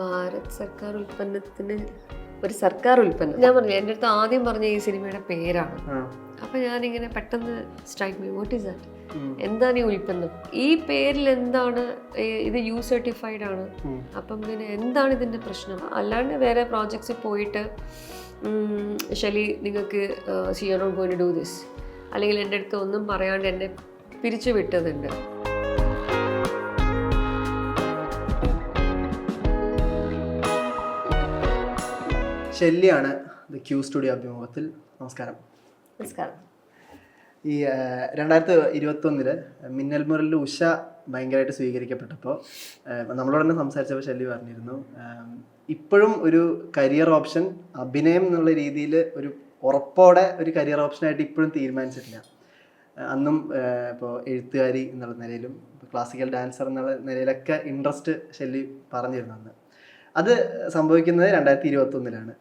ഭാരത് സർക്കാർ ഉൽപ്പന്നത്തിന് ഒരു സർക്കാർ ഉൽപ്പന്നം. ഞാൻ പറഞ്ഞു എന്റെ അടുത്ത് ആദ്യം പറഞ്ഞ ഈ സിനിമയുടെ പേരാണ്. അപ്പൊ ഞാനിങ്ങനെ പെട്ടെന്ന് strike me what is that. എന്താണ് ഈ ഉൽപ്പന്നം? ഈ പേരിൽ എന്താണ് ഇത് യു സർട്ടിഫൈഡ് ആണ്. അപ്പം പിന്നെ എന്താണ് ഇതിന്റെ പ്രശ്നം? അല്ലാണ്ട് വേറെ പ്രോജക്ട്സിൽ പോയിട്ട് ശലി നിങ്ങൾക്ക് see are not going do this അല്ലെങ്കിൽ എന്റെ അടുത്ത് ഒന്നും പറയാണ്ട് എന്നെ പിരിച്ചു വിട്ടതുണ്ട് ശല്യാണ് ദ ക്യൂ സ്റ്റുഡിയോ അഭിമുഖത്തിൽ. നമസ്കാരം. നമസ്കാരം. ഈ രണ്ടായിരത്തി ഇരുപത്തൊന്നിൽ മിന്നൽ മുരലിൽ ഉഷ ഭയങ്കരമായിട്ട് സ്വീകരിക്കപ്പെട്ടപ്പോൾ നമ്മളോട് തന്നെ സംസാരിച്ചപ്പോൾ ശല്യ പറഞ്ഞിരുന്നു ഇപ്പോഴും ഒരു കരിയർ ഓപ്ഷൻ അഭിനയം എന്നുള്ള രീതിയിൽ ഒരു ഉറപ്പോടെ ഒരു കരിയർ ഓപ്ഷനായിട്ട് ഇപ്പോഴും തീരുമാനിച്ചിട്ടില്ല. അന്നും ഇപ്പോൾ എഴുത്തുകാരി എന്നുള്ള നിലയിലും ക്ലാസിക്കൽ ഡാൻസർ എന്നുള്ള നിലയിലൊക്കെ ഇൻട്രസ്റ്റ് ഷെല്ലി പറഞ്ഞിരുന്നു അന്ന്. അത് സംഭവിക്കുന്നത് രണ്ടായിരത്തി ഇരുപത്തൊന്നിലാണ്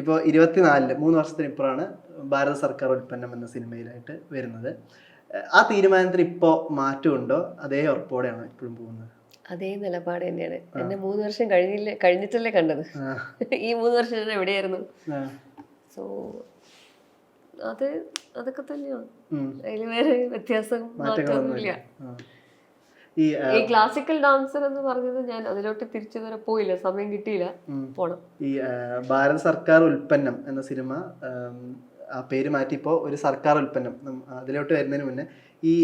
ഇപ്പോൾ ഇരുപത്തിനാലിൽ മൂന്ന് വർഷത്തിന് ഇപ്പുറമാണ് ഭാരത സർക്കാർ ഉൽപ്പന്നം എന്ന സിനിമയിലായിട്ട് വരുന്നത്. ആ തീരുമാനത്തിൽ ഇപ്പോൾ മാറ്റമുണ്ടോ? അതേ ഉറപ്പോടെയാണോ ഇപ്പോഴും പോകുന്നത്? അതേ നിലപാട് തന്നെയാണ്. എന്നെ മൂന്ന് വർഷം കഴിഞ്ഞില്ലേ കഴിഞ്ഞിട്ടല്ലേ കണ്ടത്? ഈ മൂന്ന് വർഷം ഞാൻ എവിടെയായിരുന്നു? സോ അത് അതൊക്കെ തന്നെയാണ്. അതിൽ വേറെ വ്യത്യാസം മാറ്റമൊന്നുമില്ല. ഈ ക്ലാസിക്കൽ ഡാൻസർ എന്ന് പറഞ്ഞത് ഞാൻ അതിലോട്ട് തിരിച്ചു വരെ പോയില്ല. സമയം കിട്ടിയില്ല. പോണം. ഈ ഭാരത സർക്കാർ ഉൽപ്പന്നം എന്ന സിനിമ ആ പേര് മാറ്റി ഇപ്പോൾ ഒരു സർക്കാർ ഉൽപ്പന്നം അതിലോട്ട് വരുന്നതിന് മുന്നേ ഈ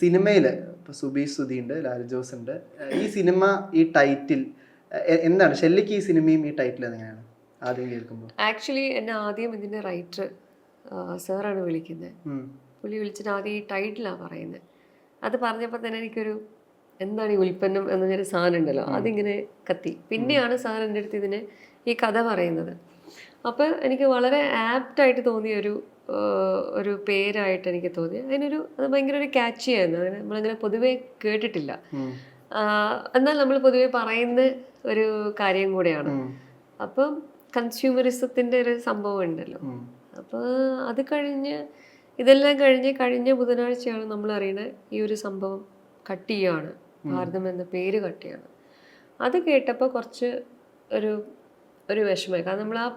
സിനിമയിൽ ഇപ്പോൾ സുബീഷ് സുധി ഉണ്ട് ലാൽ ജോസ് ഉണ്ട്. ഈ സിനിമ ഈ ടൈറ്റിൽ എന്താണ്? ഷെല്ലിക്ക് ഈ സിനിമയും ഈ ടൈറ്റിൽ എങ്ങനെയാണ്? ആദ്യം കേൾക്കുമ്പോൾ ആക്ച്വലി എന്നെ ആദ്യം ഇതിന്റെ റൈറ്റർ സാറാണ് വിളിക്കുന്നത്. പുള്ളി വിളിച്ചിട്ട് ആദ്യം ഈ ടൈറ്റിലാണ് പറയുന്നത് അത് പറഞ്ഞപ്പോൾ തന്നെ എനിക്കൊരു എന്താണ് ഈ ഉൽപ്പന്നം എന്നൊരു സാധനം ഉണ്ടല്ലോ അതിങ്ങനെ കത്തി. പിന്നെയാണ് സാർ എന്റെ അടുത്ത് ഇതിനെ ഈ കഥ പറയുന്നത്. അപ്പോൾ എനിക്ക് വളരെ ആപ്റ്റായിട്ട് തോന്നിയ ഒരു ഒരു പേരായിട്ട് എനിക്ക് തോന്നി. അതിനൊരു അത് ഭയങ്കര ഒരു ക്യാച്ചി ആയിരുന്നു. അങ്ങനെ നമ്മളങ്ങനെ പൊതുവേ കേട്ടിട്ടില്ല. എന്നാൽ നമ്മൾ പൊതുവേ പറയുന്ന ഒരു കാര്യം കൂടെയാണ്. അപ്പം കൺസ്യൂമറിസത്തിന്റെ ഒരു സംഭവം ഉണ്ടല്ലോ. അപ്പോൾ അത് കഴിഞ്ഞ് ഇതെല്ലാം കഴിഞ്ഞ് കഴിഞ്ഞ ബുധനാഴ്ചയാണ് നമ്മൾ അറിയുന്നത് ഈ ഒരു സംഭവം കട്ട് ചെയ്യാണ് ഭാരതം എന്ന പേര് കട്ടിയാണ് അത് കേട്ടപ്പോൾ കുറച്ച് ഒരു ഒരു വിഷമമായി. കാരണം നമ്മൾ ആ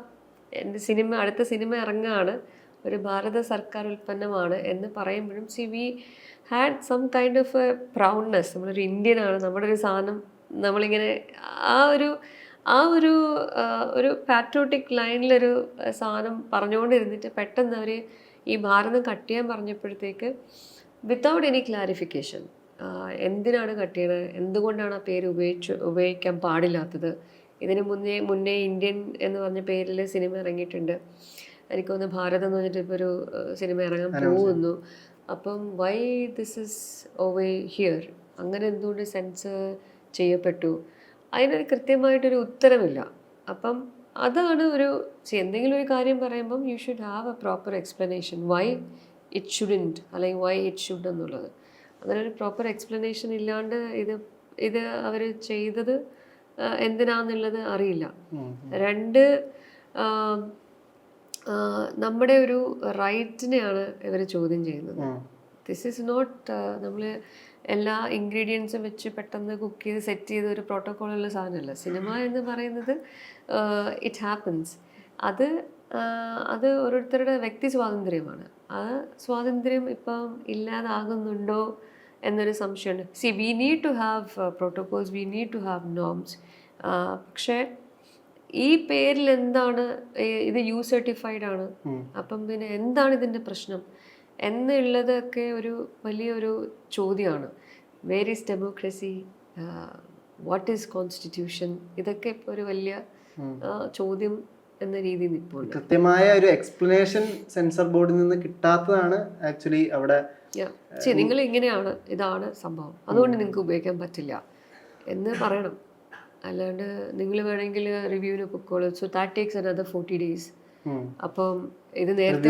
എന്റെ സിനിമ അടുത്ത സിനിമ ഇറങ്ങുകയാണ് ഒരു ഭാരത സർക്കാർ ഉൽപ്പന്നമാണ് എന്ന് പറയുമ്പോഴും see we had some kind of a proudness. നമ്മളൊരു ഇന്ത്യനാണ്. നമ്മുടെ ഒരു സാധനം നമ്മളിങ്ങനെ ആ ഒരു ആ ഒരു ഒരു പാട്രോട്ടിക് ലൈനിലൊരു സാധനം പറഞ്ഞുകൊണ്ടിരുന്നിട്ട് പെട്ടെന്ന് അവർ ഈ ഭാരതം കട്ട് ചെയ്യാൻ പറഞ്ഞപ്പോഴത്തേക്ക് വിത്തൗട്ട് എനി ക്ലാരിഫിക്കേഷൻ എന്തിനാണ് കട്ട് ചെയ്യണത് എന്തുകൊണ്ടാണ് ആ പേര് ഉപയോഗിച്ച് ഉപയോഗിക്കാൻ പാടില്ലാത്തത്? ഇതിന് മുന്നേ മുന്നേ ഇന്ത്യൻ എന്ന് പറഞ്ഞ പേരിൽ സിനിമ ഇറങ്ങിയിട്ടുണ്ട്. എനിക്ക് തോന്നുന്നു ഭാരതം എന്ന് പറഞ്ഞിട്ട് ഇപ്പോൾ ഒരു സിനിമ ഇറങ്ങാൻ പോകുന്നു. അപ്പം why this is away here? അങ്ങനെ എന്തുകൊണ്ട് സെൻസ് ചെയ്യപ്പെട്ടു? അതിനൊരു കൃത്യമായിട്ടൊരു ഉത്തരമില്ല. അപ്പം അതാണ് ഒരു എന്തെങ്കിലും ഒരു കാര്യം പറയുമ്പം you should have a proper explanation why it shouldn't അല്ലെങ്കിൽ വൈ ഇറ്റ് ഷുഡ് എന്നുള്ളത്. അങ്ങനെ ഒരു പ്രോപ്പർ എക്സ്പ്ലനേഷൻ ഇല്ലാണ്ട് ഇത് ഇത് അവർ ചെയ്തത് എന്തിനാന്നുള്ളത് അറിയില്ല. രണ്ട് നമ്മുടെ ഒരു റൈറ്റിനെയാണ് ഇവർ ചോദ്യം ചെയ്യുന്നത്. ദിസ് ഈസ് നോട്ട് നമ്മൾ എല്ലാ ഇൻഗ്രീഡിയൻസും വെച്ച് പെട്ടെന്ന് കുക്ക് ചെയ്ത് സെറ്റ് ചെയ്ത ഒരു പ്രോട്ടോക്കോളുള്ള സാധനമല്ല. സിനിമ എന്ന് പറയുന്നത് ഇറ്റ് ഹാപ്പൻസ് അത് അത് ഓരോരുത്തരുടെ വ്യക്തി സ്വാതന്ത്ര്യമാണ്. ആ സ്വാതന്ത്ര്യം ഇപ്പം ഇല്ലാതാകുന്നുണ്ടോ എന്നൊരു സംശയമുണ്ട്. See we need to have protocols we need to have norms പക്ഷേ ഈ പേരിൽ എന്താണ് ഇത് യു സർട്ടിഫൈഡ് ആണ്. അപ്പം പിന്നെ എന്താണ് ഇതിന്റെ പ്രശ്നം? എന്നുള്ളതൊക്കെ ഒരു വലിയൊരു ചോദ്യമാണ്. Where is democracy what is constitution ഇതൊക്കെ ഇപ്പോൾ ഒരു വലിയ ചോദ്യം എന്ന രീതിയിൽ നിൽപ്പുണ്ട്. കൃത്യമായ ഒരു എക്സ്പ്ലനേഷൻ സെൻസർ ബോർഡിൽ നിന്ന് കിട്ടാത്തതാണ് ആക്ച്വലി അവിടെ ശരി നിങ്ങൾ ഇങ്ങനെയാണ് ഇതാണ് സംഭവം. അതുകൊണ്ട് നിങ്ങൾക്ക് ഉപയോഗിക്കാൻ പറ്റില്ല. എന്ന് പറയണം. അല്ലാണ്ട് നിങ്ങൾ വേണമെങ്കിൽ റിവ്യൂവിന് പൊക്കോളൂ. So that takes another forty days. അപ്പം ഇത് നേരത്തെ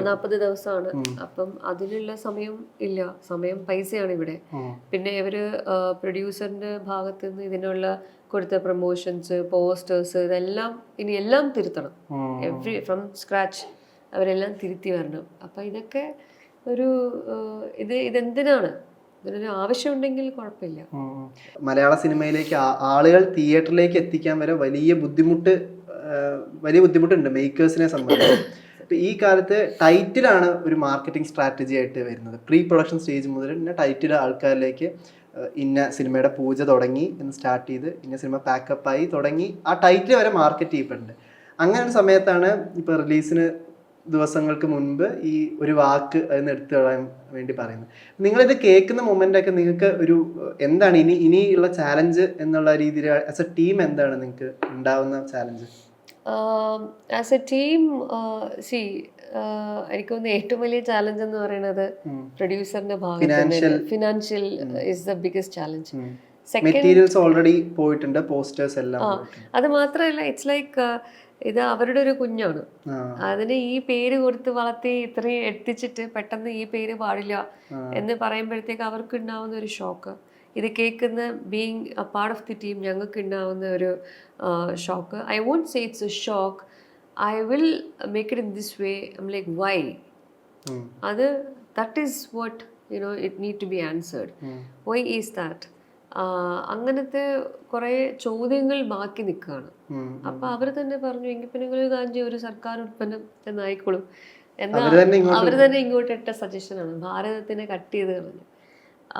നാൽപ്പത് ദിവസമാണ്. അപ്പം അതിനുള്ള സമയം ഇല്ല. സമയം പൈസയാണ് ഇവിടെ. പിന്നെ ഇവർ പ്രൊഡ്യൂസറിന്റെ ഭാഗത്ത് നിന്ന് ഇതിനുള്ള കൊടുത്ത പ്രൊമോഷൻസ് പോസ്റ്റേഴ്സ് ഇതെല്ലാം ഇനി എല്ലാം തിരുത്തണം. എവ്രി ഫ്രം സ്ക്രാച്ച് അവരെല്ലാം തിരുത്തി വരണം. അപ്പം ഇതൊക്കെ ഒരു ഇത് ഇതെന്തിനാണ്? ഇതിനൊരു ആവശ്യമുണ്ടെങ്കിൽ കുഴപ്പമില്ല. മലയാള സിനിമയിലേക്ക് ആളുകൾ തിയേറ്ററിലേക്ക് എത്തിക്കാൻ വരെ വലിയ ബുദ്ധിമുട്ട് വലിയ ബുദ്ധിമുട്ടുണ്ട് മേക്കേഴ്സിനെ സംബന്ധിച്ച്. ഈ കാലത്ത് ടൈറ്റിലാണ് ഒരു മാർക്കറ്റിംഗ് സ്ട്രാറ്റജി ആയിട്ട് വരുന്നത്. പ്രീ പ്രൊഡക്ഷൻ സ്റ്റേജ് മുതൽ പിന്നെ ടൈറ്റിൽ ആൾക്കാരിലേക്ക് ഇന്ന സിനിമയുടെ പൂജ തുടങ്ങി എന്ന് സ്റ്റാർട്ട് ചെയ്ത് ഇന്ന സിനിമ പാക്കപ്പായി തുടങ്ങി ആ ടൈറ്റിൽ വരെ മാർക്കറ്റ് ചെയ്യപ്പെടുന്നുണ്ട് അങ്ങനെ ഒരു സമയത്താണ് ഇപ്പോൾ റിലീസിന് ദിവസങ്ങൾക്ക് മുൻപ് ഈ ഒരു വാക്ക് അതിന് എടുത്തു കളയാൻ വേണ്ടി പറയുന്നത് നിങ്ങളിത് കേൾക്കുന്ന മൊമെന്റ് ഒക്കെ നിങ്ങൾക്ക് ഒരു എന്താണ് ഇനി ഇനിയുള്ള ചാലഞ്ച് എന്നുള്ള രീതിയിൽ ആസ് എ ടീം എന്താണ് നിങ്ങൾക്ക് ഉണ്ടാവുന്ന challenge as a team see എനിക്ക് തോന്നുന്നു ഏറ്റവും വലിയ ചാലഞ്ച് എന്ന് പറയുന്നത് പ്രൊഡ്യൂസറിന്റെ ഭാഗത്ത് financial is the biggest challenge materials already പോയിട്ടുണ്ട് പോസ്റ്റേഴ്സ് എല്ലാം അത് മാത്രമല്ല ഇറ്റ്സ് ലൈക്ക് ഇത് അവരുടെ ഒരു കുഞ്ഞാണ്. അതിന് ഈ പേര് കൊടുത്ത് വളർത്തി ഇത്രയും എത്തിച്ചിട്ട് പെട്ടെന്ന് ഈ പേര് പാടില്ല എന്ന് പറയുമ്പോഴത്തേക്ക് അവർക്ക് ഉണ്ടാവുന്ന ഒരു ഷോക്ക്. ഇത് കേൾക്കുന്ന being a part of the team ഞങ്ങൾക്ക് ഉണ്ടാവുന്ന ഒരു shock. I won't say it's a shock I will make it in this way I'm like why അത് that is what you know it need to be answered why is that അങ്ങനത്തെ കുറേ ചോദ്യങ്ങൾ ബാക്കി നിൽക്കുകയാണ്. അപ്പൊ അവർ തന്നെ പറഞ്ഞു എങ്കിൽ പിന്നെ നിങ്ങൾ കാഞ്ചി ഒരു സർക്കാർ ഉൽപ്പന്നം എന്നായിക്കോളും എന്നാ അവർ തന്നെ ഇങ്ങോട്ട് അവർ തന്നെ ഇങ്ങോട്ട് ഇട്ട സജഷനാണ് ഭാരതത്തിനെ കട്ട് ചെയ്ത് കളഞ്ഞു.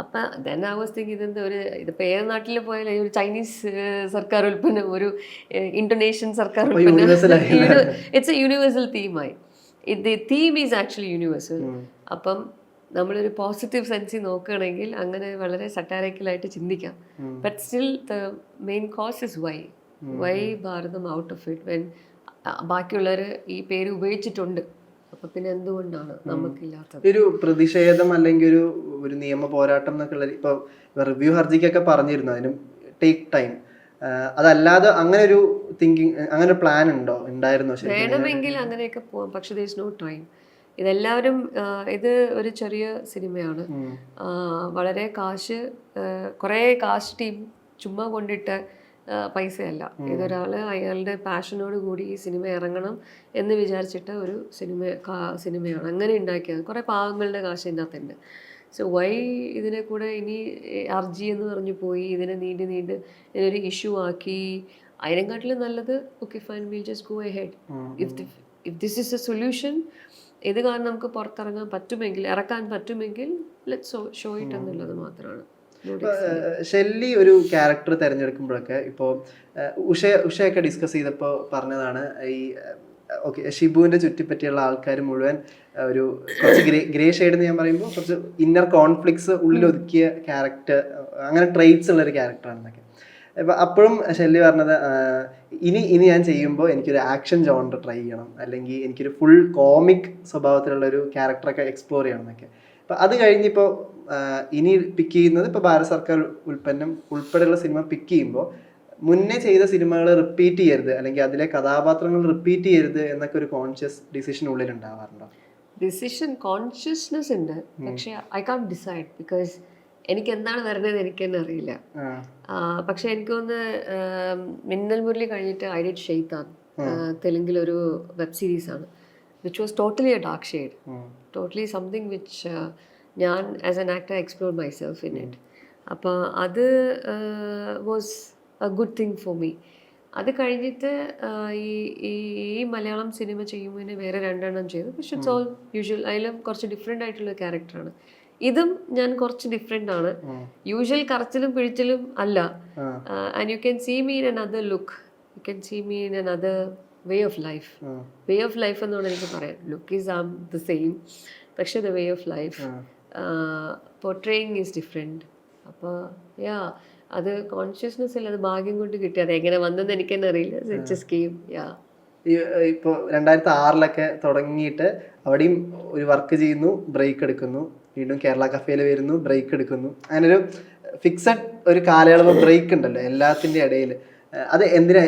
അപ്പൊ ദെൻ വാസ് തിങ്ക് ഇതെന്താ ഒരു ഇതിപ്പോ ഏത് നാട്ടിൽ പോയാലും ഒരു ചൈനീസ് സർക്കാർ ഉൽപ്പന്നം ഒരു ഇന്തോനേഷ്യൻ സർക്കാർ ഉൽപ്പന്നം. ഇറ്റ്സ് എ യൂണിവേഴ്സൽ തീമായി ഇത് തീം ഈസ് ആക്ച്വലി യൂണിവേഴ്സൽ അപ്പം നമ്മളൊരു പോസിറ്റീവ് സെൻസിൽ നോക്കുകയാണെങ്കിൽ അങ്ങനെ വളരെ സട്ടാരക്കലായിട്ട് ചിന്തിക്കാം. But still the main cause is why why Bharatham out of it when ബാക്കിയുള്ളവർ ഈ പേര് ഉപയോഗിച്ചിട്ടുണ്ട്. അപ്പൊ പിന്നെ എന്തുകൊണ്ടാണ് നമുക്കില്ലാത്തത്? ഒരു പ്രതിഷേധം അല്ലെങ്കിൽ ഒരു ഒരു നിയമ പോരാട്ടം എന്നൊക്കെ ഇപ്പൊ റിവ്യൂ ഹർജിക്കൊക്കെ പറഞ്ഞിരുന്നു അതിനും ടേക്ക് ടൈം അതല്ലാതെ അങ്ങനെ ഒരു തിങ്കിങ് അങ്ങനെ പ്ലാൻ ഉണ്ടോ? ഉണ്ടായിരുന്നോ വേണമെങ്കിൽ അങ്ങനെയൊക്കെ പോവാം പക്ഷെ ദർ ഇസ് നോ ടൈം ഇതെല്ലാവരും ഇത് ഒരു ചെറിയ സിനിമയാണ്. വളരെ കാശ് കുറേ കാശ് ടീം ചുമ്മാ കൊണ്ടിട്ട് പൈസയല്ല. ഇതൊരാൾ അയാളുടെ പാഷനോട് കൂടി ഈ സിനിമ ഇറങ്ങണം എന്ന് വിചാരിച്ചിട്ട് ഒരു സിനിമ സിനിമയാണ്. അങ്ങനെ ഉണ്ടാക്കിയത് കുറേ പാവങ്ങളുടെ കാശ് ഇതിനകത്തുണ്ട്. സോ വൈ ഇതിനെ കൂടെ ഇനി അർജി എന്ന് പറഞ്ഞു പോയി ഇതിനെ നീണ്ട് നീണ്ട് ഇതിനൊരു ഇഷ്യൂ ആക്കി അതിനെക്കാട്ടിലും നല്ലത് okay fine will just go ahead if if this is a solution ഇത് കാരണം നമുക്ക് പുറത്തിറങ്ങാൻ പറ്റുമെങ്കിൽ ഇറക്കാൻ പറ്റുമെങ്കിൽ ഷോ ഇറ്റ് എന്നുള്ളത് മാത്രമാണ്. ഷെല്ലി ഒരു ക്യാരക്ടർ തിരഞ്ഞെടുക്കുമ്പോഴൊക്കെ ഇപ്പോൾ ഉഷ ഉഷയൊക്കെ ഡിസ്കസ് ചെയ്തപ്പോൾ പറഞ്ഞതാണ് ഈ ഓക്കെ ഷിബുവിന്റെ ചുറ്റിപ്പറ്റിയുള്ള ആൾക്കാർ മുഴുവൻ ഒരു കുറച്ച് ഗ്രേ ഗ്രേ ഷെയ്ഡ് എന്ന് ഞാൻ പറയുമ്പോൾ കുറച്ച് ഇന്നർ കോൺഫ്ലിക്ട്സ് ഉള്ളിൽ ഒതുക്കിയ ക്യാരക്ടർ അങ്ങനെ ട്രെയ്റ്റ്സ് ഉള്ള ഒരു ക്യാരക്ടറാണെന്നൊക്കെ അപ്പോൾ അപ്പോഴും ഷെല്ലി പറഞ്ഞത് ഇനി ഇനി ഞാൻ ചെയ്യുമ്പോൾ എനിക്കൊരു ആക്ഷൻ ജോണർ ട്രൈ ചെയ്യണം. അല്ലെങ്കിൽ എനിക്കൊരു ഫുൾ കോമിക് സ്വഭാവത്തിലുള്ള ഒരു ക്യാരക്ടറൊക്കെ എക്സ്പ്ലോർ ചെയ്യണം എന്നൊക്കെ. അപ്പോൾ അത് കഴിഞ്ഞിപ്പോൾ ഇനി പിക്ക് ചെയ്യുന്നത് ഇപ്പോൾ ഭാരത സർക്കാർ ഉൽപ്പന്നം ഉൾപ്പെടെയുള്ള സിനിമ പിക്ക് ചെയ്യുമ്പോൾ മുന്നേ ചെയ്ത സിനിമകൾ റിപ്പീറ്റ് ചെയ്യരുത്. അല്ലെങ്കിൽ അതിലെ കഥാപാത്രങ്ങൾ റിപ്പീറ്റ് ചെയ്യരുത് എന്നൊക്കെ ഒരു കോൺഷ്യസ് ഡിസിഷൻ ഉള്ളിൽ ഉണ്ടാവാറുണ്ടോ ഡിസിഷൻ കോൺഷ്യസ്നെസ് ഉണ്ട് പക്ഷേ ഐ കാൺ ഡിസൈഡ് ബിക്കോസ് എനിക്ക് എന്താണ് വരുന്നത് എനിക്ക് തന്നെ അറിയില്ല പക്ഷെ എനിക്ക് ഒന്ന് മിന്നൽ മുരളി കഴിഞ്ഞിട്ട് ഐ ഡിഡ് ഷെയ്ത്താൻ തെലുങ്കിലൊരു വെബ് സീരീസ് ആണ് which was totally a dark shade totally something which ഞാൻ as an actor explore myself in it അപ്പോൾ അത് was a good thing for me അത് കഴിഞ്ഞിട്ട് ഈ ഈ ഈ മലയാളം സിനിമ ചെയ്യുമ്പോൾ വേറെ രണ്ടെണ്ണം ചെയ്തു. പക്ഷെ ഇറ്റ്സ് ഓൾ യൂഷ്വൽ അതിലും കുറച്ച് ഡിഫറെന്റ് ആയിട്ടുള്ള ക്യാരക്ടറാണ് ഇതും ഞാൻ കുറച്ച് ഡിഫറെന്റ് ആണ്. യൂഷ്വൽ കറച്ചിലും പിഴിച്ചിലും അല്ല. And you can see me in another other look you can see me in another other way of life way of life എന്നാണ് എനിക്ക് പറയാം. Look is um the same പക്ഷെ the way of life portraying is different അപ്പോൾ yeah അത് consciousness അല്ല അത് ഭാഗ്യം കൊണ്ട് കിട്ടി അത് എങ്ങനെ വന്നെന്ന് എനിക്ക് തന്നെ അറിയില്ല സ്കീം യാ ഇപ്പോൾ രണ്ടായിരത്തി ആറിലൊക്കെ തുടങ്ങിയിട്ട് അവിടെയും ഒരു വർക്ക് ചെയ്യുന്നു ബ്രേക്ക് എടുക്കുന്നു. വീണ്ടും കേരള കഫേയിൽ വരുന്നു ബ്രേക്ക് എടുക്കുന്നു. അങ്ങനൊരു ഫിക്സഡ് ഒരു കാലയളവ് ബ്രേക്ക് ഉണ്ടല്ലോ എല്ലാത്തിന്റെ ഇടയിൽ അത് എന്തിനാ?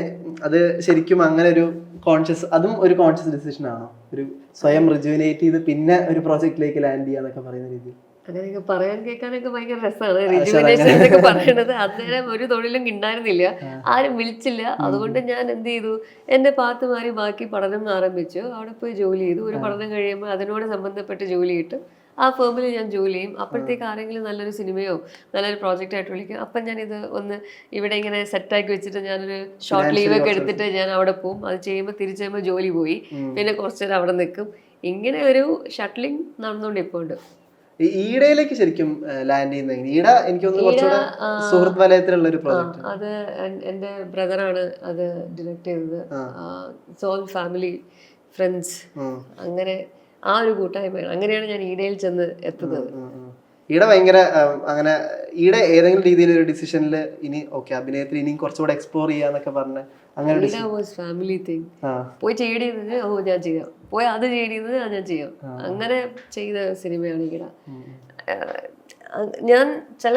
അത് ശരിക്കും അങ്ങനെ ഒരു കോൺഷ്യസ് അതും ഒരു കോൺഷ്യസ് ഡിസിഷൻ ആണോ? ഒരു സ്വയം റിജുവിനേറ്റ് ചെയ്ത് പിന്നെ ഒരു പ്രോജക്റ്റിലേക്ക് ലാൻഡ് ചെയ്യാന്നൊക്കെ പറയുന്ന രീതി അങ്ങനെയൊക്കെ പറയാൻ കേൾക്കാനൊക്കെ ഭയങ്കര രസമാണ്. റിജുവിനേഷൻ എന്നൊക്കെ പറയണത്. അന്നേരം ഒരു തൊഴിലും ഉണ്ടായിരുന്നില്ല ആരും വിളിച്ചില്ല. അതുകൊണ്ട് ഞാൻ എന്ത് ചെയ്തു? എന്റെ പാത്ത് മാറി ബാക്കി പഠനം ആരംഭിച്ചു. അവിടെ പോയി ജോലി ചെയ്തു. ഒരു പഠനം കഴിയുമ്പോൾ അതിനോട് സംബന്ധപ്പെട്ട് ജോലി കിട്ടും. ആ ഫേമിൽ ഞാൻ ജോലി ചെയ്യും. അപ്പോഴത്തേക്ക് ആരെങ്കിലും നല്ലൊരു സിനിമയോ നല്ലൊരു പ്രോജക്റ്റ് ആയിട്ട് വിളിക്കും. അപ്പം ഞാനിത് ഒന്ന് ഇവിടെ ഇങ്ങനെ സെറ്റാക്കി വെച്ചിട്ട് ഞാനൊരു ഷോർട്ട് ലീവ് ഒക്കെ എടുത്തിട്ട് ഞാൻ അവിടെ പോകും അത് ചെയ്യുമ്പോൾ തിരിച്ചു കഴിയുമ്പോൾ ജോലി പോയി. പിന്നെ കുറച്ച് നേരം അവിടെ നിൽക്കും. ഇങ്ങനെ ഒരു ഷട്ടിലിംഗ് നടന്നുകൊണ്ട് ഇപ്പോൾ ഉണ്ട്. ഈടയിലേക്ക് ശരിക്കും ലാൻഡ്? ഈട എനിക്ക് സുഹൃത്ത് വലയത്തിലുള്ള ഒരു പ്രോജക്റ്റ് അത് എൻ- എന്റെ ബ്രദറാണ് അത് ഡിറക്റ്റ് ചെയ്തത്. സോൾ ഫാമിലി ഫ്രണ്ട്സ് അങ്ങനെ ആ ഒരു കൂട്ടായ്മയാണ്. അങ്ങനെയാണ് ഞാൻ ഈടയിൽ ചെന്ന് എത്തുന്നത്. ഈടെ ഭയങ്കര അങ്ങനെ ഈടെ ഏതെങ്കിലും രീതിയിൽ ഒരു ഡിസിഷനിൽ ഇനി ഓക്കെ അഭിനയത്തിൽ ഇനിയും കുറച്ചുകൂടെ എക്സ്പ്ലോർ ചെയ്യാന്നൊക്കെ പറഞ്ഞ് അങ്ങനെ ഫാമിലി തിങ് പോയി ചെയ്യേണ്ടത് ഓ ഞാൻ ചെയ്യാം. പോയി അത് ചെയ്യേണ്ടത് ഞാൻ ചെയ്യാം. അങ്ങനെ ചെയ്ത സിനിമയാണ് ഈട. ഞാൻ ചില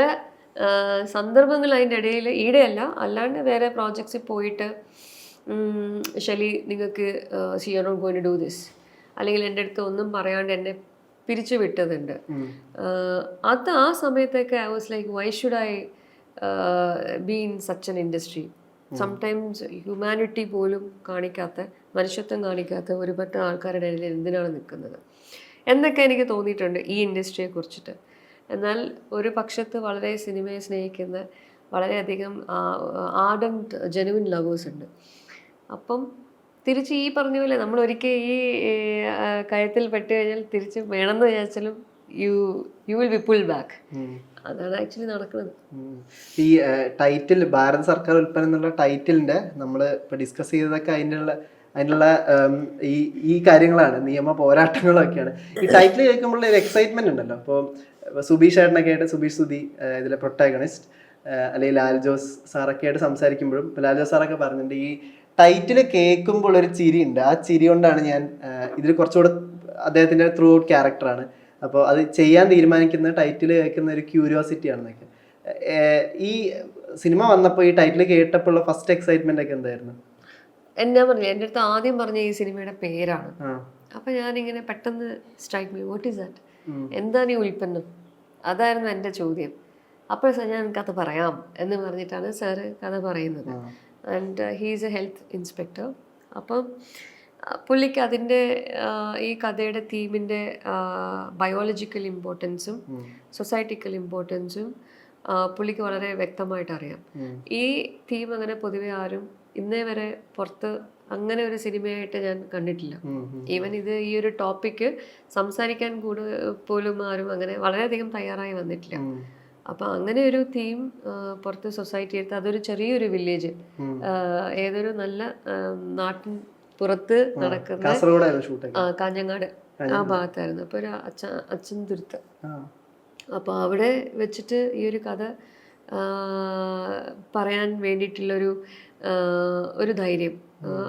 സന്ദർഭങ്ങൾ അതിന്റെ ഇടയിൽ ഈടെയല്ല. അല്ലാണ്ട് വേറെ പ്രോജക്ട്സിൽ പോയിട്ട് ശലി നിങ്ങൾക്ക് see are going to do this അല്ലെങ്കിൽ എന്റെ അടുത്ത് ഒന്നും പറയാണ്ട് എന്നെ പിരിച്ചു വിട്ടതുണ്ട്. അത് ആ സമയത്തൊക്കെ I was like why should I be in such an industry sometimes humanity പോലും കാണിക്കാത്ത മനുഷ്യത്വം കാണിക്കാത്ത ഒരുപറ്റ ആൾക്കാരുടെ ഇടയിൽ എന്തിനാണ് നിൽക്കുന്നത്? എന്നൊക്കെ എനിക്ക് തോന്നിയിട്ടുണ്ട് ഈ ഇൻഡസ്ട്രിയെ കുറിച്ചിട്ട്. എന്നാൽ ഒരു പക്ഷത്ത് വളരെ സിനിമയെ സ്നേഹിക്കുന്ന വളരെയധികം ആർഡന്റ് ജെനുവിൻ ലവേഴ്സ് ഉണ്ട്. അപ്പം തിരിച്ച് ഈ പറഞ്ഞ പോലെ നമ്മൾ ഒരിക്കൽ ഈ കയത്തിൽ പെട്ട് കഴിഞ്ഞാൽ തിരിച്ച് വേണമെന്ന് വിചാരിച്ചാലും you you will be pull back. അതാണ് ആക്ച്വലി നടക്കുന്നത്. ഈ ടൈറ്റിൽ ഭാരത സർക്കാർ ഉൽപ്പന്നം എന്നുള്ള ടൈറ്റിലിന്റെ നമ്മൾ ഇപ്പൊ ഡിസ്കസ് ചെയ്തതൊക്കെ അതിനുള്ള അതിനുള്ള ഈ ഈ കാര്യങ്ങളാണ്. നിയമ പോരാട്ടങ്ങളൊക്കെയാണ്. ഈ ടൈറ്റിൽ കേൾക്കുമ്പോൾ ഒരു എക്സൈറ്റ്മെന്റ് ഉണ്ടല്ലോ. അപ്പോൾ സുബീഷ് ഏട്ടനൊക്കെ ആയിട്ട് സുബീഷ് സുധി ഇതിലെ പ്രൊട്ടാഗണിസ്റ്റ് അല്ലെങ്കിൽ ലാൽ ജോസ് സാറൊക്കെ ആയിട്ട് സംസാരിക്കുമ്പോഴും ലാൽ ജോസ് സാറൊക്കെ പറഞ്ഞിട്ടുണ്ട് ഈ ടൈറ്റിൽ കേൾക്കുമ്പോൾ ഒരു ചിരി ഉണ്ട്. ആ ചിരി കൊണ്ടാണ് ഞാൻ ഇതിൽ കുറച്ചുകൂടെ അദ്ദേഹത്തിന്റെ ത്രൂ ഔട്ട് ക്യാരക്ടറാണ് അപ്പോൾ അത് ചെയ്യാൻ തീരുമാനിക്കുന്ന ടൈറ്റിൽ കേൾക്കുന്ന ഒരു ക്യൂരിയോസിറ്റി ആണെന്നൊക്കെ ഈ സിനിമ വന്നപ്പോൾ ഈ ടൈറ്റിൽ കേട്ടപ്പോൾ ഫസ്റ്റ് എക്സൈറ്റ്മെന്റ് ഒക്കെ എന്തായിരുന്നു? എന്നാ പറഞ്ഞു എന്റെ അടുത്ത് ആദ്യം പറഞ്ഞ ഈ സിനിമയുടെ പേരാണ്. അപ്പൊ ഞാൻ ഞാനിങ്ങനെ പെട്ടെന്ന് strike me what is that എന്താണ് ഈ ഉൽപ്പന്നം? അതായിരുന്നു എന്റെ ചോദ്യം. അപ്പോൾ സാർ ഞാൻ കഥ പറയാം എന്ന് പറഞ്ഞിട്ടാണ് സാറ് കഥ പറയുന്നത്. And he's a health inspector അപ്പം പുള്ളിക്ക് അതിന്റെ ഈ കഥയുടെ തീമിന്റെ ബയോളജിക്കൽ ഇമ്പോർട്ടൻസും സൊസൈറ്റിക്കൽ ഇമ്പോർട്ടൻസും പുള്ളിക്ക് വളരെ വ്യക്തമായിട്ട് അറിയാം. ഈ തീം അങ്ങനെ പൊതുവെ ആരും ഇന്നേ വരെ പുറത്ത് അങ്ങനെ ഒരു സിനിമയായിട്ട് ഞാൻ കണ്ടിട്ടില്ല. ഈവൻ ഇത് ഈ ഒരു ടോപ്പിക്ക് സംസാരിക്കാൻ കൂടു പോലും ആരും അങ്ങനെ വളരെയധികം തയ്യാറായി വന്നിട്ടില്ല. ഉം. അപ്പം അങ്ങനെ ഒരു തീം പുറത്ത് സൊസൈറ്റി എടുത്ത് അതൊരു ചെറിയൊരു വില്ലേജ്. ഏതൊരു നല്ല നാട്ടിൻ പുറത്ത് നടക്കുന്ന കാഞ്ഞങ്ങാട്. ആ ഭാഗത്തായിരുന്നു. അപ്പോൾ ഒരു അച്ഛൻ അച്ഛൻ തുരുത്ത്. അപ്പോൾ അവിടെ വെച്ചിട്ട് ഈ ഒരു കഥ പറയാൻ വേണ്ടിയിട്ടുള്ളൊരു ഒരു ധൈര്യം.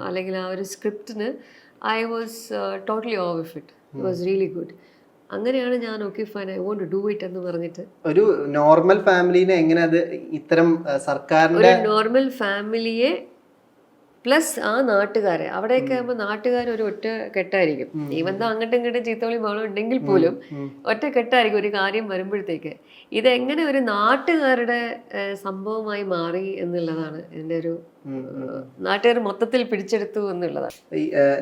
അല്ലെങ്കിൽ ആ ഒരു സ്ക്രിപ്റ്റിന് I was totally over fit was really good അങ്ങനെയാണ് ഞാൻ okay fine I won't do it എന്ന് പറഞ്ഞിട്ട്. ഒരു നോർമൽ ഫാമിലിനെ എങ്ങനെ അത് ഇത്തരം സർക്കാരിന്റെ ഒരു നോർമൽ ഫാമിലിയെ പ്ലസ് ആ നാട്ടുകാരെ. അവിടെയൊക്കെ ആകുമ്പോൾ നാട്ടുകാർ ഒരു ഒറ്റ കെട്ടായിരിക്കും. ഈവൻ ദോ അങ്ങോട്ടും ഇങ്ങോട്ടും ചീത്തോളി ബഹളം ഉണ്ടെങ്കിൽ പോലും ഒറ്റ കെട്ടായിരിക്കും ഒരു കാര്യം വരുമ്പോഴത്തേക്ക്. ഇതെങ്ങനെ ഒരു നാട്ടുകാരുടെ സംഭവമായി മാറി എന്നുള്ളതാണ് എന്റെ ഒരു നാട്ടുകാർ മൊത്തത്തിൽ പിടിച്ചെടുത്തു എന്നുള്ളതാണ്.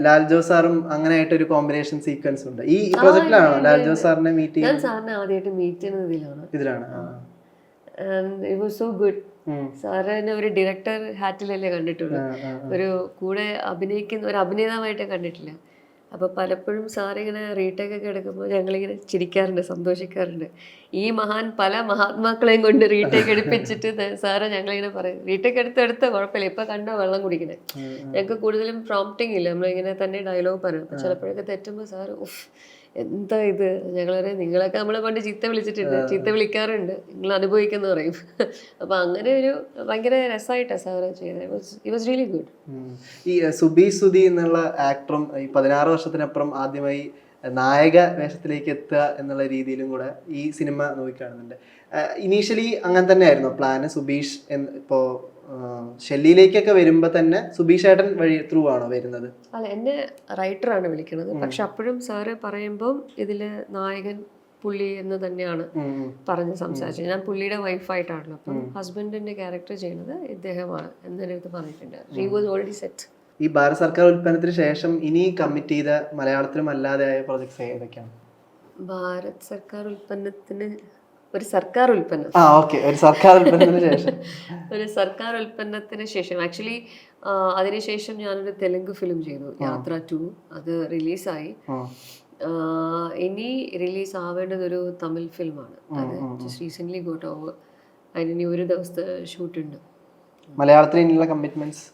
ലാൽ ജോസ് സാറും അങ്ങനെ ആയിട്ട് ഒരു കോമ്പിനേഷൻ സീക്വൻസ് ഉണ്ട്. ഈ പ്രോജക്റ്റിലാണോ? ലാൽ ജോസ് സാറിനെ മീറ്റ് ഞാൻ സാറിനെ ആദ്യമായിട്ട് മീറ്റ് ചെയ്യുന്നത് ഇതിലാണ്. ഇതിലാണ് ഇറ്റ് വാസ് സോ ഗുഡ്. സാറിനെ ഒരു ഡയറക്ടർ ഹാറ്റിലല്ലേ കണ്ടിട്ടുള്ളൂ. ഒരു കൂടെ അഭിനയിക്കുന്ന ഒരു അഭിനേതാവായിട്ടേ കണ്ടിട്ടില്ല. അപ്പോൾ പലപ്പോഴും സാറിങ്ങനെ റീടേക്ക് ഒക്കെ എടുക്കുമ്പോൾ ഞങ്ങളിങ്ങനെ ചിരിക്കാറുണ്ട് സന്തോഷിക്കാറുണ്ട്. ഈ മഹാൻ പല മഹാത്മാക്കളെയും കൊണ്ട് റീടേക്ക് എടുപ്പിച്ചിട്ട് സാറെ ഞങ്ങളിങ്ങനെ പറയും റീടേക്ക് എടുത്ത് എടുത്ത കുഴപ്പമില്ല. ഇപ്പം കണ്ടോ വെള്ളം കുടിക്കണേ. ഞങ്ങൾക്ക് കൂടുതലും പ്രോംപ്റ്റിംഗ് ഇല്ല. നമ്മളിങ്ങനെ തന്നെ ഡയലോഗ് പറയും. അപ്പം ചിലപ്പോഴൊക്കെ തെറ്റുമ്പോൾ സാറ് ഉഫ് എന്താ ഇത്? ഞങ്ങളെ നിങ്ങളൊക്കെ നമ്മളെ പണ്ട് ചീത്ത വിളിച്ചിട്ടുണ്ട് ചീത്ത വിളിക്കാറുണ്ട്. നിങ്ങൾ അനുഭവിക്കുന്ന പറയും. അപ്പൊ അങ്ങനെ ഒരു ഭയങ്കര രസമായിട്ടാണ് സാറ് ചെയ്തത്. Really good. ഈ സുബി സുധി എന്നുള്ള ആക്ടറും ഈ പതിനാറ് വർഷത്തിനപ്പുറം ആദ്യമായി നായക വേഷത്തിലേക്ക് എത്തുക എന്നുള്ള രീതിയിലും കൂടെ ഈ സിനിമ നോക്കിക്കാണുന്നുണ്ട് ഇനീഷ്യലി അങ്ങനെ തന്നെയായിരുന്നു. പ്ലാന് സുബീഷ് ഇപ്പോ ഇപ്പോൾ ഷെല്ലിയിലേക്കൊക്കെ വരുമ്പോ തന്നെ സുബീഷ് ഏട്ടൻ വഴി ത്രൂ ആണോ വരുന്നത്? അല്ല എന്നെ ആണ് വിളിക്കുന്നത്. പക്ഷെ അപ്പോഴും സാറ് പറയുമ്പോൾ ഇതിൽ നായകൻ പുള്ളി എന്ന് തന്നെയാണ്. പറഞ്ഞ് സംസാരിച്ചത്. ഞാൻ പുള്ളിയുടെ വൈഫായിട്ടാണല്ലോ അപ്പം ഹസ്ബൻഡിന്റെ ക്യാരക്ടർ ചെയ്യുന്നത് ഇദ്ദേഹമാണ് എന്നൊരിത് പറഞ്ഞിട്ടുണ്ട്. ഹി വാസ് ഓൾറെഡി സെറ്റ് ഈ ഭാരത സർക്കാർ ഉൽപ്പന്നത്തിന് ശേഷം ഇനി കമ്മിറ്റ് ചെയ്ത മലയാളത്തിലും അല്ലാതെ ആയ പ്രൊജക്ട്സ് ഏതൊക്കെയാണ്? ഭാരത് സർക്കാർ ഉൽപ്പന്നത്തിന് ഒരു സർക്കാർ ഉൽപ്പന്നം. ആ ഓക്കെ. ഒരു സർക്കാർ ഉൽപ്പന്നത്തിന് ശേഷം. ഒരു സർക്കാർ ഉൽപ്പന്നത്തിന് ശേഷം. ആക്ച്വലി അതിനുശേഷം ഞാനൊരു തെലുങ്ക് ഫിലിം ചെയ്തു. യാത്ര ടു. അത് റിലീസായി. ഇനി റിലീസ് ആവേണ്ടത് ഒരു തമിഴ് ഫിലിമാണ് അത് ജസ്റ്റ് റീസെന്റ് ഗോട്ട് ഓവർ അതിന് ഇനി ഒരു ദിവസത്തെ ഷൂട്ട് ഉണ്ട്. മലയാളത്തിൽ ഇനിയുള്ള കമ്മിറ്റ്മെന്റ്സ്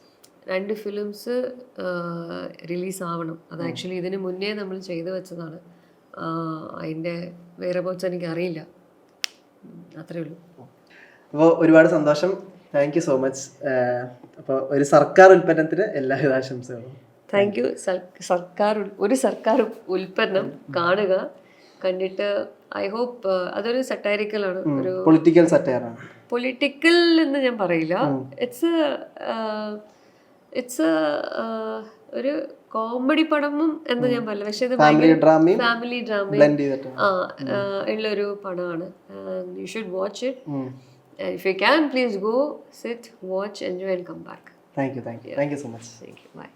രണ്ട് ഫിലിംസ് റിലീസ് ആവണം അത് ആക്ച്വലി ഇതിന് മുന്നേ നമ്മൾ ചെയ്തു വെച്ചതാണ്. അതിന്റെ വേറെ പോച്ച് എനിക്ക് അറിയില്ല അത്രേ ഉള്ളൂ. അപ്പോൾ ഒരുപാട് സന്തോഷം. താങ്ക് യു സോ മച്ച് അപ്പോൾ ഒരു സർക്കാർ ഉൽപ്പന്നത്തിന് എല്ലാവിധ ആശംസകളും. താങ്ക് യു സർക്കാർ ഒരു സർക്കാർ ഉൽപ്പന്നം കാണുക. കണ്ടിട്ട് ഐ ഹോപ്പ് അതൊരു സട്ടാരിക്കലാണ് ഒരു പൊളിറ്റിക്കൽ സറ്റയറാണ് പൊളിറ്റിക്കൽ എന്ന് ഞാൻ പറയില്ല. ഇറ്റ്സ് ഇറ്റ്സ് ഒരു കോമഡി പടമും എന്ന് ഞാൻ പറയില്ല. പക്ഷെ ഇത് ഫാമിലി ഡ്രാമയും ആ ഉള്ളൊരു പടമാണ്. You should watch it if you can please go sit watch enjoy and come back thank you thank you thank you so much thank you bye